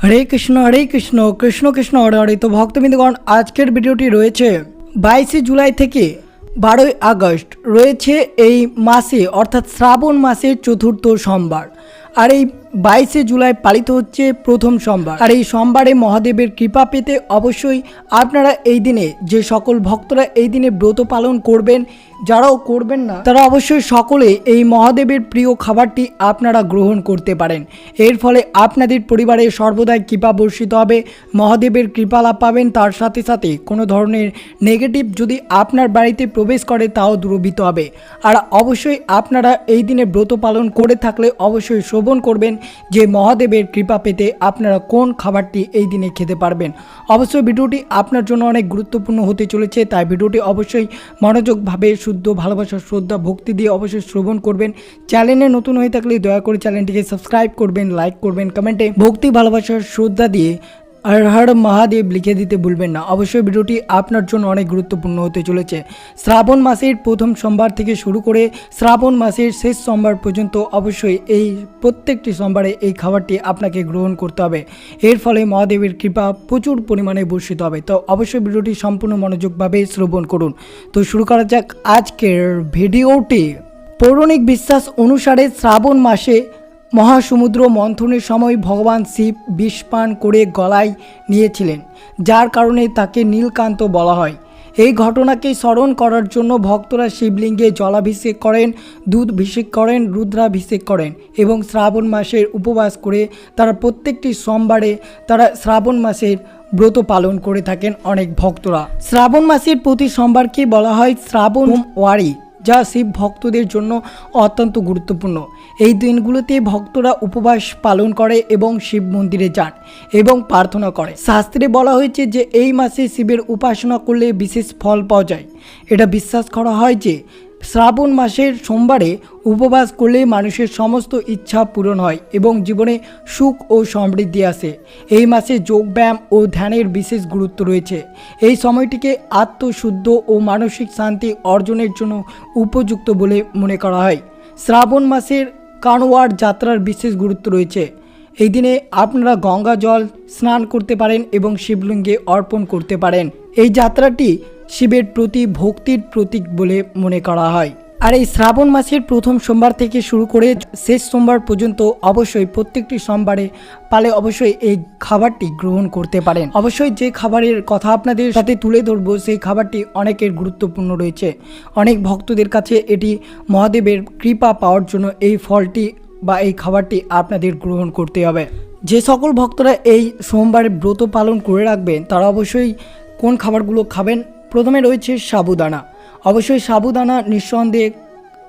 হরে কৃষ্ণ হরে কৃষ্ণ কৃষ্ণ কৃষ্ণ, হরে হরে। তো ভক্তবৃন্দগণ, আজকের ভিডিওটি রয়েছে বাইশে জুলাই থেকে বারোই আগস্ট। রয়েছে এই মাসে, অর্থাৎ শ্রাবণ মাসের চতুর্থ সোমবার। আর এই বাইশে জুলাই পালিত হচ্ছে প্রথম সোমবার। আর এই সোমবারে মহাদেবের কৃপা পেতে অবশ্যই আপনারা এই দিনে, যে সকল ভক্তরা এই দিনে ব্রত পালন করবেন যারাও করবেন না, তারা অবশ্যই সকলে এই মহাদেবের প্রিয় খাবারটি আপনারা গ্রহণ করতে পারেন। এর ফলে আপনাদের পরিবারে সর্বদাই কৃপা বর্ষিত হবে, মহাদেবের কৃপা লাভ পাবেন। তার সাথে সাথে কোনো ধরনের নেগেটিভ যদি আপনার বাড়িতে প্রবেশ করে, তাও দূরভূত হবে। আর অবশ্যই আপনারা এই দিনে ব্রত পালন করে থাকলে অবশ্যই শ্রবণ করবেন যে মহাদেবের কৃপা পেতে আপনারা কোন খাবারটি এই দিনে খেতে পারবেন। অবশ্যই ভিডিওটি আপনার জন্য অনেক গুরুত্বপূর্ণ হতে চলেছে, তাই ভিডিওটি অবশ্যই মনোযোগভাবে শুদ্ধ ভালোবাসা শ্রদ্ধা, ভক্তি দিয়ে অবশ্যই শ্রবণ করবেন। চ্যানেলে নতুন হয়ে থাকলে দয়া করে চ্যানেলটিকে সাবস্ক্রাইব করবেন লাইক করবেন কমেন্টে ভক্তি, ভালোবাসার শ্রদ্ধা দিয়ে আর হর মহাদেব লিখে দিতে ভুলবেন না। অবশ্যই ভিডিওটি আপনার জন্য অনেক গুরুত্বপূর্ণ হতে চলেছে। শ্রাবণ মাসের প্রথম সোমবার থেকে শুরু করে শ্রাবণ মাসের শেষ সোমবার পর্যন্ত অবশ্যই এই প্রত্যেকটি সোমবারে এই খাবারটি আপনাকে গ্রহণ করতে হবে। এর ফলে মহাদেবের কৃপা প্রচুর পরিমাণে বর্ষিত হবে। তো অবশ্যই ভিডিওটি সম্পূর্ণ মনোযোগভাবে শ্রবণ করুন। তো শুরু করা যাক আজকের ভিডিওটি। পৌরাণিক বিশ্বাস অনুসারে শ্রাবণ মাসে মহাসমুদ্র মন্থনের সময় ভগবান শিব বিষ পান করে গলায় নিয়েছিলেন, যার কারণে তাকে নীলকান্ত বলা হয়। এই ঘটনাকে স্মরণ করার জন্য ভক্তরা শিবলিঙ্গে জলাভিষেক করেন, দুধ ভিষেক করেন, রুদ্রাভিষেক করেন এবং শ্রাবণ মাসের উপবাস করে তারা প্রত্যেকটি সোমবারে তারা শ্রাবণ মাসের ব্রত পালন করে থাকেন অনেক ভক্তরা। শ্রাবণ মাসের প্রতি সোমবারকে বলা হয় শ্রাবণ ওয়ারি। যা শিব ভক্তদের জন্য অত্যন্ত গুরুত্বপূর্ণ। এই দিনগুলোতে ভক্তরা উপবাস পালন করে এবং শিব মন্দিরে যান এবং প্রার্থনা করে। শাস্ত্রে বলা হয়েছে যে, এই মাসে শিবের উপাসনা করলে বিশেষ ফল পাওয়া যায়। এটা বিশ্বাস করা হয় যে শ্রাবণ মাসের সোমবারে উপবাস করলে মানুষের সমস্ত ইচ্ছা পূরণ হয় এবং জীবনে সুখ ও সমৃদ্ধি আসে। এই মাসে যোগব্যায়াম ও ধ্যানের বিশেষ গুরুত্ব রয়েছে। এই সময়টিকে আত্মশুদ্ধ ও মানসিক শান্তি অর্জনের জন্য উপযুক্ত বলে মনে করা হয়। শ্রাবণ মাসের কানওয়ার যাত্রার বিশেষ গুরুত্ব রয়েছে। এই দিনে আপনারা গঙ্গা জল স্নান করতে পারেন এবং শিবলিঙ্গে অর্পণ করতে পারেন। এই যাত্রাটি শিবের প্রতি, ভক্তির প্রতীক বলে মনে করা হয়। আর এই শ্রাবণ মাসের প্রথম সোমবার থেকে শুরু করে শেষ সোমবার পর্যন্ত অবশ্যই প্রত্যেকটি সোমবারে পালে অবশ্যই এই খাবারটি গ্রহণ করতে পারেন। অবশ্যই যে খাবারের কথা আপনাদের সাথে তুলে ধরবো, সেই খাবারটি অনেকের গুরুত্বপূর্ণ রয়েছে। অনেক ভক্তদের কাছে এটি মহাদেবের কৃপা পাওয়ার জন্য এই ফলটি বা এই খাবারটি আপনাদের গ্রহণ করতে হবে। যে সকল ভক্তরা এই সোমবারে ব্রত পালন করে রাখবেন, তারা অবশ্যই কোন খাবারগুলো খাবেন প্রথমে রয়েছে সাবুদানা। অবশ্যই সাবুদানা নিঃসন্দেহে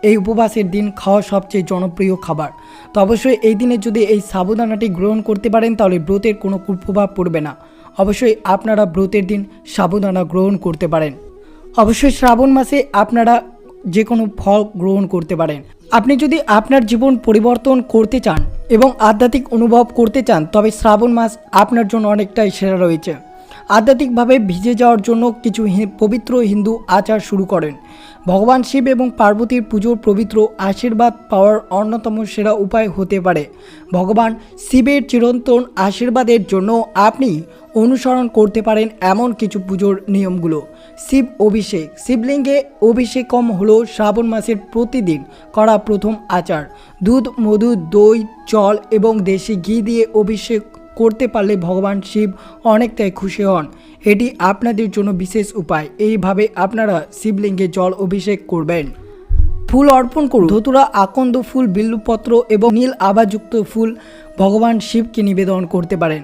এই উপবাসের দিন খাওয়া সবচেয়ে জনপ্রিয় খাবার। তো অবশ্যই এই দিনে যদি এই সাবুদানাটি গ্রহণ করতে পারেন, তাহলে ব্রতের কোনো কুপ্রভাব পড়বে না। অবশ্যই আপনারা ব্রতের দিন সাবুদানা গ্রহণ করতে পারেন। অবশ্যই শ্রাবণ মাসে আপনারা যে কোনো ফল গ্রহণ করতে পারেন। আপনি যদি আপনার জীবন পরিবর্তন করতে চান এবং আধ্যাত্মিক অনুভব করতে চান, তবে শ্রাবণ মাস আপনার জন্য অনেকটাই সেরা রয়েছে। আধ্যাত্মিকভাবে ভিজে যাওয়ার জন্য কিছু পবিত্র হিন্দু আচার শুরু করেন। ভগবান শিব এবং পার্বতীর পুজোর পবিত্র আশীর্বাদ পাওয়ার অন্যতম সেরা উপায় হতে পারে। ভগবান শিবের চিরন্তন আশীর্বাদের জন্য আপনি অনুসরণ করতে পারেন এমন কিছু পুজোর নিয়মগুলো। শিব অভিষেক। শিবলিঙ্গে অভিষেকম হলো শ্রাবণ মাসের প্রতিদিন করা প্রথম আচার। দুধ, মধু, দই, জল এবং দেশি ঘি দিয়ে অভিষেক করতে পারলে ভগবান শিব অনেকটাই খুশি হন। এটি আপনাদের জন্য বিশেষ উপায়। এইভাবে আপনারা শিবলিঙ্গে জল অভিষেক করবেন। ফুল অর্পণ করুন। ধতুরা, আকন্দ ফুল, বিল্লুপত্র এবং নীল আবাযুক্ত ফুল ভগবান শিবকে নিবেদন করতে পারেন।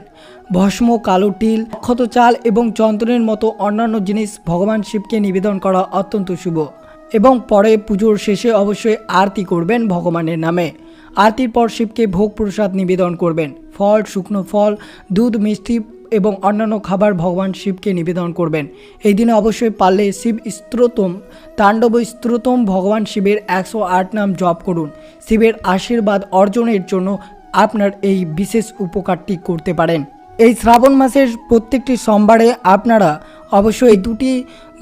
ভস্ম, কালো টিল অক্ষত চাল এবং চন্দনের মতো অন্যান্য জিনিস ভগবান শিবকে নিবেদন করা অত্যন্ত শুভ। এবং পরে পুজোর শেষে অবশ্যই আরতি করবেন ভগবানের নামে। আরতির পর শিবকে ভোগ প্রসাদ নিবেদন করবেন। ফল, শুকনো ফল, দুধ, মিষ্টি এবং অন্যান্য খাবার ভগবান শিবকে নিবেদন করবেন। এই দিনে অবশ্যই পারলে শিব স্ত্রোতম, তাণ্ডব স্ত্রোতম ভগবান শিবের একশো আট নাম জপ করুন। শিবের আশীর্বাদ অর্জনের জন্য আপনার এই বিশেষ উপকারটি করতে পারেন। এই শ্রাবণ মাসের প্রত্যেকটি সোমবারে আপনারা অবশ্যই দুটি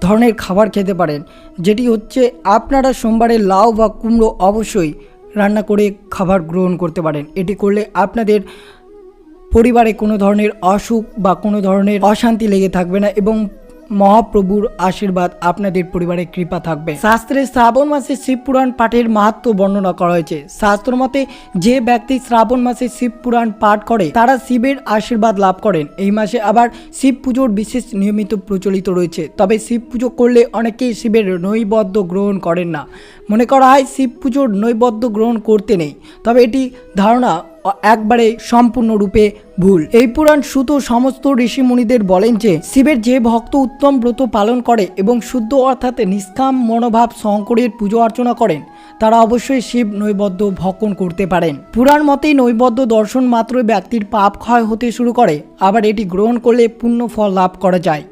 ধরনের খাবার খেতে পারেন, যেটি হচ্ছে আপনারা সোমবারে লাউ বা কুমড়ো অবশ্যই রান্না করে খাবার গ্রহণ করতে পারেন। এটি করলে আপনাদের পরিবারে কোনো ধরনের অসুখ বা কোনো ধরনের অশান্তি লেগে থাকবে না এবং মহাপ্রভুর আশীর্বাদ আপনাদের পরিবারে কৃপা থাকবে। শাস্ত্রে শ্রাবণ মাসে শিব পুরাণ পাঠের মাহাত্ম বর্ণনা করা হয়েছে। শাস্ত্র মতে, যে ব্যক্তি শ্রাবণ মাসে শিব পুরাণ পাঠ করে, তারা শিবের আশীর্বাদ লাভ করেন। এই মাসে আবার শিব পুজোর বিশেষ নিয়মিত প্রচলিত রয়েছে। তবে শিব পুজো করলে অনেকেই শিবের নৈবদ্য গ্রহণ করেন না। মনে করা হয়, শিব পুজোর নৈবদ্য গ্রহণ করতে নেই। তবে এটি ধারণা একবারে সম্পূর্ণরূপে ভুল। এই পুরাণ সুত সমস্ত ঋষি মুনিদের বলেন যে, শিবের যে ভক্ত উত্তম ব্রত পালন করে এবং শুদ্ধ অর্থাৎ নিষ্কাম মনোভাব শঙ্করের পুজো অর্চনা করেন, তারা অবশ্যই শিব নৈবদ্য ভক্ষণ করতে পারেন। পুরাণ মতেই নৈবদ্য দর্শন মাত্রই ব্যক্তির পাপ ক্ষয় হতে শুরু করে, আবার এটি গ্রহণ করলে পুণ্য ফল লাভ করা যায়।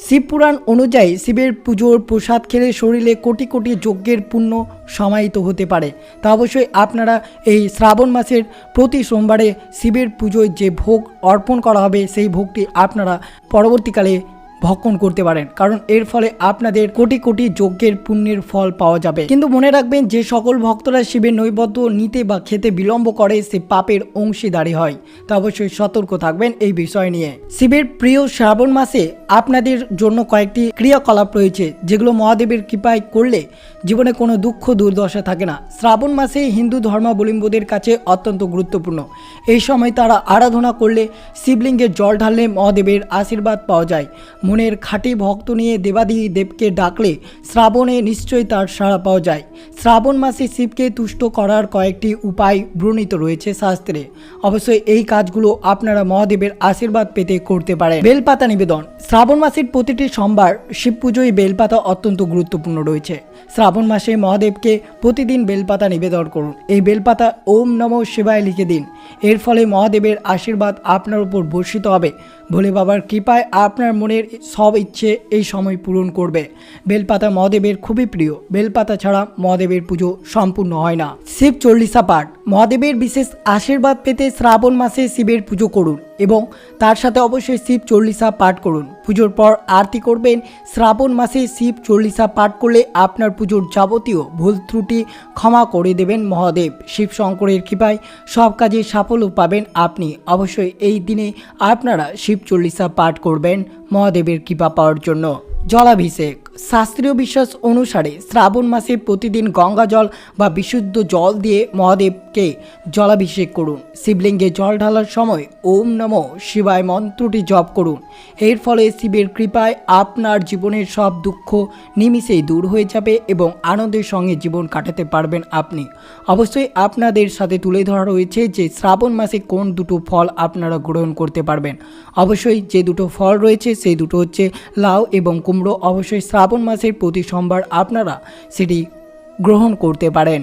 শিবপুরাণ অনুযায়ী শিবের পুজোর প্রসাদ খেলে শরীরে কোটি কোটি যজ্ঞের পুণ্য সমাহিত হতে পারে। তা অবশ্যই আপনারা এই শ্রাবণ মাসের প্রতি সোমবারে শিবের পুজোয় যে ভোগ অর্পণ করা হবে, সেই ভোগটি আপনারা পরবর্তীকালে ভক্ষণ করতে পারেন। কারণ এর ফলে আপনাদের কোটি কোটি যজ্ঞের পুণ্যের ফল পাওয়া যাবে। কিন্তু মনে রাখবেন, যে সকল ভক্তরা শিবের নৈবদ্য নিতে বা খেতে বিলম্ব করে, সে পাপের অংশীদারি হয়। তা অবশ্যই সতর্ক থাকবেন এই বিষয় নিয়ে। শিবের প্রিয় শ্রাবণ মাসে আপনাদের জন্য কয়েকটি ক্রিয়াকলাপ রয়েছে, যেগুলো মহাদেবের কৃপায় করলে জীবনে কোনো দুঃখ, দুর্দশা থাকে না। শ্রাবণ মাসে হিন্দু ধর্মাবলম্বীদের কাছে অত্যন্ত গুরুত্বপূর্ণ। এই সময় তারা আরাধনা করলে শিবলিঙ্গে জল ঢাললে মহাদেবের আশীর্বাদ পাওয়া যায়। মনের খাঁটি ভক্ত নিয়ে দেবাদি দেবকে ডাকলে শ্রাবণে নিশ্চয়ই তার সাড়া পাওয়া যায়। শ্রাবণ মাসে শিবকে তুষ্ট করার কয়েকটি উপায় বর্ণিত রয়েছে শাস্ত্রে। অবশ্যই এই কাজগুলো আপনারা মহাদেবের আশীর্বাদ পেতে করতে পারেন। বেলপাতা নিবেদন। শ্রাবণ মাসের প্রতিটি সোমবার শিব পুজোয় বেলপাতা অত্যন্ত গুরুত্বপূর্ণ রয়েছে। শ্রাবণ মাসে মহাদেবকে প্রতিদিন বেলপাতা নিবেদন করুন। এই বেলপাতা ওম নমঃ শিবায় লিখে দিন। এর ফলে মহাদেবের আশীর্বাদ আপনার উপর বর্ষিত হবে। ভোলে বাবার কৃপায় আপনার মনের সব ইচ্ছে এই সময় পূরণ করবে। বেলপাতা মহাদেবের খুবই প্রিয়। বেলপাতা ছাড়া মহাদেবের পুজো সম্পূর্ণ হয় না। শিব চল্লিশা পাঠ। মহাদেবের বিশেষ আশীর্বাদ পেতে শ্রাবণ মাসে শিবের পুজো করুন এবং তার সাথে অবশ্যই শিব চল্লিশা পাঠ করুন। পুজোর পর আরতি করবেন। শ্রাবণ মাসে শিব চল্লিশা পাঠ করলে আপনার পুজোর যাবতীয় ভুল ত্রুটি ক্ষমা করে দেবেন মহাদেব। শিব শঙ্করের কৃপায় সব কাজে সাফল্য পাবেন আপনি। অবশ্যই এই দিনে আপনারা শিব চল্লিশা পাঠ করবেন মহাদেবের কৃপা পাওয়ার জন্য। জলাভিষেক। শাস্ত্রীয় বিশ্বাস অনুসারে শ্রাবণ মাসে প্রতিদিন গঙ্গা জল বা বিশুদ্ধ জল দিয়ে মহাদেবকে জলাভিষেক করুন। শিবলিঙ্গে জল ঢালার সময় ওম নম শিবায় মন্ত্রটি জপ করুন। এর ফলে শিবের কৃপায় আপনার জীবনের সব দুঃখ নিমিষেই দূর হয়ে যাবে এবং আনন্দের সঙ্গে জীবন কাটাতে পারবেন আপনি। অবশ্যই আপনাদের সাথে তুলে ধরা রয়েছে যে শ্রাবণ মাসে কোন দুটো ফল আপনারা গ্রহণ করতে পারবেন। অবশ্যই যে দুটো ফল রয়েছে, সেই দুটো হচ্ছে লাউ এবং কুমড়ো। অবশ্যই মাসের প্রতি সোমবার আপনারা সেটি গ্রহণ করতে পারেন।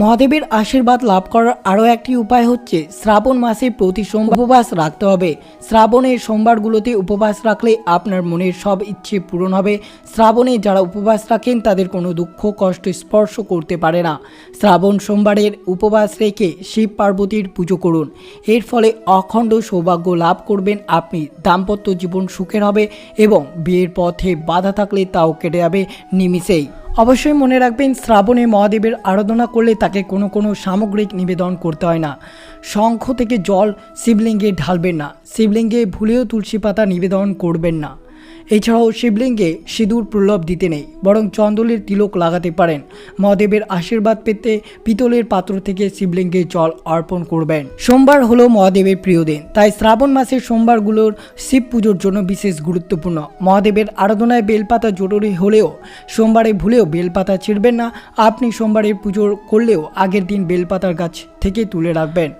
মহাদেবের আশীর্বাদ লাভ করার আরও একটি উপায় হচ্ছে শ্রাবণ মাসে প্রতি সোমবার উপবাস রাখতে হবে। শ্রাবণের সোমবারগুলোতে উপবাস রাখলে আপনার মনের সব ইচ্ছে পূরণ হবে। শ্রাবণে যারা উপবাস রাখেন তাদের কোনো দুঃখ, কষ্ট স্পর্শ করতে পারে না। শ্রাবণ সোমবারের উপবাস রেখে শিব পার্বতীর পুজো করুন। এর ফলে অখণ্ড সৌভাগ্য লাভ করবেন আপনি। দাম্পত্য জীবন সুখের হবে এবং বিয়ের পথে বাধা থাকলে তাও কেটে যাবে নিমিষেই। অবশ্যই মনে রাখবেন, শ্রাবণে মহাদেবের আরাধনা করলে তাকে কোনো কোনো সামগ্রিক নিবেদন করতে হয় না। শঙ্খ থেকে জল শিবলিঙ্গে ঢালবেন না। শিবলিঙ্গে ভুলেও তুলসী পাতা নিবেদন করবেন না। এছাড়াও শিবলিঙ্গে সিঁদুর প্রলোভ দিতে নেই, বরং চন্দলের তিলক লাগাতে পারেন। মহাদেবের আশীর্বাদ পেতে পিতলের পাত্র থেকে শিবলিঙ্গে জল অর্পণ করবেন। সোমবার হলো মহাদেবের প্রিয় দিন, তাই শ্রাবণ মাসের সোমবারগুলোর শিব পুজোর জন্য বিশেষ গুরুত্বপূর্ণ। মহাদেবের আরাধনায় বেলপাতা জরুরি হলেও সোমবারে ভুলেও বেলপাতা ছিঁড়বেন না, আপনি সোমবারে পুজো করলেও আগের দিন বেলপাতার গাছ থেকে তুলে রাখবেন।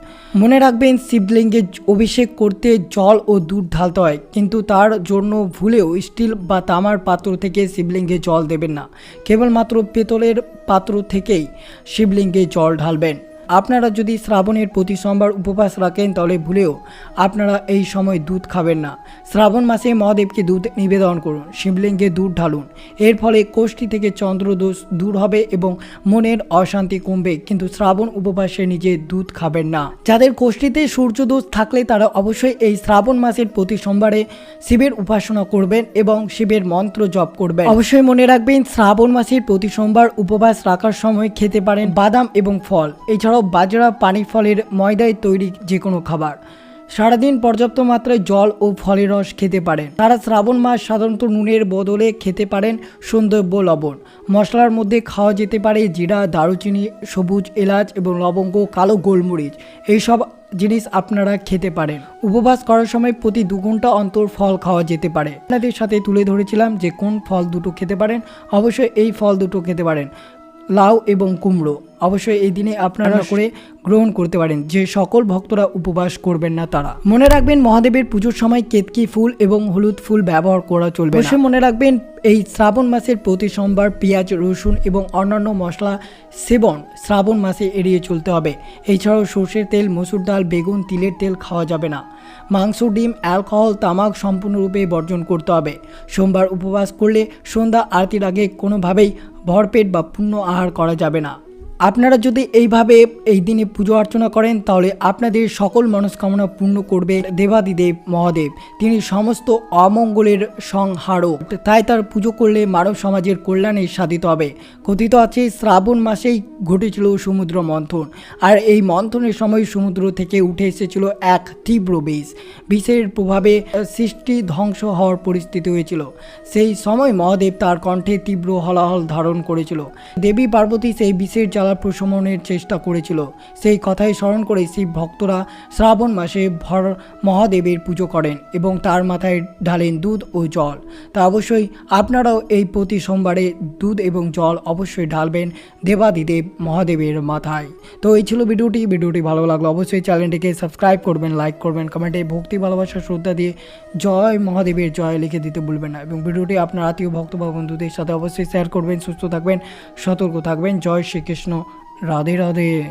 মনে রাখবেন, শিবলিঙ্গে অভিষেক করতে জল ও দুধ ঢালতে হয়, কিন্তু তার জন্য ভুলেও স্টিল বা তামার পাত্র থেকে শিবলিঙ্গে জল দেবেন না। কেবলমাত্র পেতলের পাত্র থেকেই শিবলিঙ্গে জল ঢালবেন। আপনারা যদি শ্রাবণের প্রতি সোমবার উপবাস রাখেন তাহলে ভুলেও আপনারা এই সময় দুধ খাবেন না। শ্রাবণ মাসে মহাদেবকে দুধ নিবেদন করুন, শিবলিঙ্গে দুধ ঢালুন। এর ফলে কোষ্ঠী থেকে চন্দ্রদোষ দূর হবে এবং মনের অশান্তি কমবে, কিন্তু শ্রাবণ উপবাসে নিজে দুধ খাবেন না। যাদের কোষ্ঠীতে সূর্যদোষ থাকলে তারা অবশ্যই এই শ্রাবণ মাসের প্রতি সোমবারে শিবের উপাসনা করবেন এবং শিবের মন্ত্র জপ করবেন। অবশ্যই মনে রাখবেন, শ্রাবণ মাসের প্রতি সোমবার উপবাস রাখার সময় খেতে পারেন বাদাম এবং ফল। এছাড়াও বাজরা, পানি ফলের ময়দায় তৈরি যে কোনো খাবার। সারাদিন পর্যাপ্ত মাত্রায় জল ও ফলের রস খেতে পারেন। তারা শ্রাবণ মাস সাধারণত নুনের বদলে খেতে পারেন সৌন্দর্য লবণ। মশলার মধ্যে খাওয়া যেতে পারে জিরা, দারুচিনি, সবুজ এলাচ এবং লবঙ্গ, কালো গোলমরিচ। এইসব জিনিস আপনারা খেতে পারেন। উপবাস করার সময় প্রতি দু ঘণ্টা অন্তর ফল খাওয়া যেতে পারে। আপনাদের সাথে তুলে ধরেছিলাম যে কোন ফল দুটো খেতে পারেন। অবশ্যই এই ফল দুটো খেতে পারেন। লাউ এবং কুমড়ো। অবশ্যই এই দিনে আপনারা করে গ্রহণ করতে পারেন যে সকল ভক্তরা উপবাস করবেন না তারা। মনে রাখবেন মহাদেবের পুজোর সময় কেতকি ফুল এবং হলুদ ফুল ব্যবহার করা চলবে। অবশ্যই মনে রাখবেন এই শ্রাবণ মাসের প্রতি সোমবার পেঁয়াজ রসুন এবং অন্যান্য মশলা সেবন শ্রাবণ মাসে এড়িয়ে চলতে হবে। এছাড়াও সর্ষের তেল মসুর ডাল বেগুন তিলের তেল খাওয়া যাবে না। মাংস ডিম অ্যালকোহল তামাক সম্পূর্ণরূপে বর্জন করতে হবে। সোমবার উপবাস করলে সন্ধ্যা আরতির আগে কোনোভাবেই ভরপেট বা পূর্ণ আহার করা যাবে না। আপনারা যদি এইভাবে এই দিনে পুজো অর্চনা করেন, তাহলে আপনাদের সকল মনস্কামনা পূর্ণ করবে দেবাদিদেব মহাদেব। তিনি সমস্ত অমঙ্গলের সংহারক। তাই তার পুজো করলে মানব সমাজের কল্যাণে সাধিত হবে। কথিত আছে, শ্রাবণ মাসেই ঘটেছিল সমুদ্র মন্থন, আর এই মন্থনের সময় সমুদ্র থেকে উঠে এসেছিল এক তীব্র বিষ বিষের প্রভাবে সৃষ্টি ধ্বংস হওয়ার পরিস্থিতি হয়েছিল। সেই সময় মহাদেব তার কণ্ঠে তীব্র হলাহল ধারণ করেছিল। দেবী পার্বতী সেই বিষের প্রশমনের চেষ্টা করেছিল। সেই কথাই স্মরণ করে শিব ভক্তরা শ্রাবণ মাসে ভর মহাদেবের পুজো করেন এবং তার মাথায় ঢালেন দুধ ও জল। তা অবশ্যই আপনারাও এই প্রতি সোমবারে দুধ এবং জল অবশ্যই ঢালবেন দেবাদিদেব মহাদেবের মাথায়। তো এই ছিল ভিডিওটি। ভিডিওটি ভালো লাগল অবশ্যই চ্যানেলটিকে সাবস্ক্রাইব করবেন, লাইক করবেন, কমেন্টে ভক্তি, ভালোবাসা, শ্রদ্ধা দিয়ে জয় মহাদেবের জয় লিখে দিতে ভুলবেন না এবং ভিডিওটি আপনার আত্মীয়, ভক্ত বা বন্ধুদের সাথে অবশ্যই শেয়ার করবেন, সুস্থ থাকবেন, সতর্ক থাকবেন। জয় শ্রীকৃষ্ণ। 绕的绕的